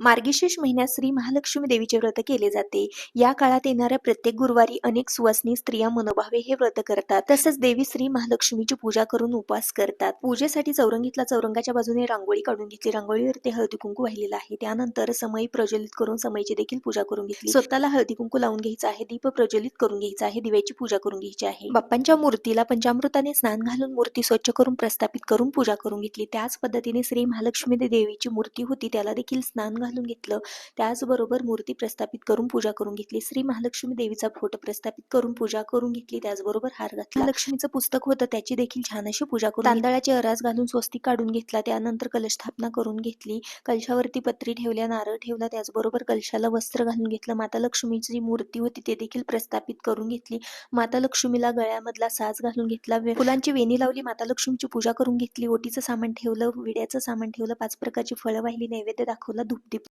मार्गशीर्ष महिन्यात श्री महालक्ष्मी देवीचे व्रत केले जाते. या काळात येणाऱ्या प्रत्येक गुरुवारी अनेक सुवासनी स्त्रिया मनोभावे हे व्रत करतात. तसेच देवी श्री महालक्ष्मीची पूजा करून उपवास करतात. पूजेसाठी चौरंगीतला चौरंगाच्या बाजूने रांगोळी काढून घेतली. रांगोळीवरती हळदी कुंकू वाहिलेला आहे. त्यानंतर समयी प्रज्वलित करून समयीची देखील पूजा करून घेतली. स्वतःला हळदी कुंकू लावून घ्यायचा आहे दीप प्रज्वलित करून घ्यायचा आहे दिव्याची पूजा करून घ्यायची आहे. बाप्पांच्या मूर्तीला पंचामृताने स्नान घालून मूर्ती स्वच्छ करून प्रस्थापित करून पूजा करून घेतली. त्याच पद्धतीने श्री महालक्ष्मी देवीची मूर्ती होती. त्याला देखील स्नान घालून घालून घेतलं. त्याचबरोबर मूर्ती प्रस्थापित करून पूजा करून घेतली. श्री महालक्ष्मी देवीचा फोटो प्रस्थापित करून पूजा करून घेतली. त्याचबरोबर हार घातला. लक्ष्मीचं पुस्तक होतं. त्याची देखील छान अशी पूजा करून तांदळाची अरास घालून स्वस्तिक काढून घेतला. त्यानंतर कलश स्थापना करून घेतली. कलशावरती पत्री ठेवल्या नारळ ठेवला. त्याचबरोबर कलशाला वस्त्र घालून घेतलं. माता लक्ष्मीची जी मूर्ती होती ते देखील प्रस्थापित करून घेतली. माता लक्ष्मीला गळ्यामधला साज घालून घेतला. फुलांची वेणी लावली. माता लक्ष्मीची पूजा करून घेतली. ओटीचं सामान ठेवलं. विड्याचं सामान ठेवलं. पाच प्रकारची फळं वाहिली. नैवेद्य दाखवला. धूपदीप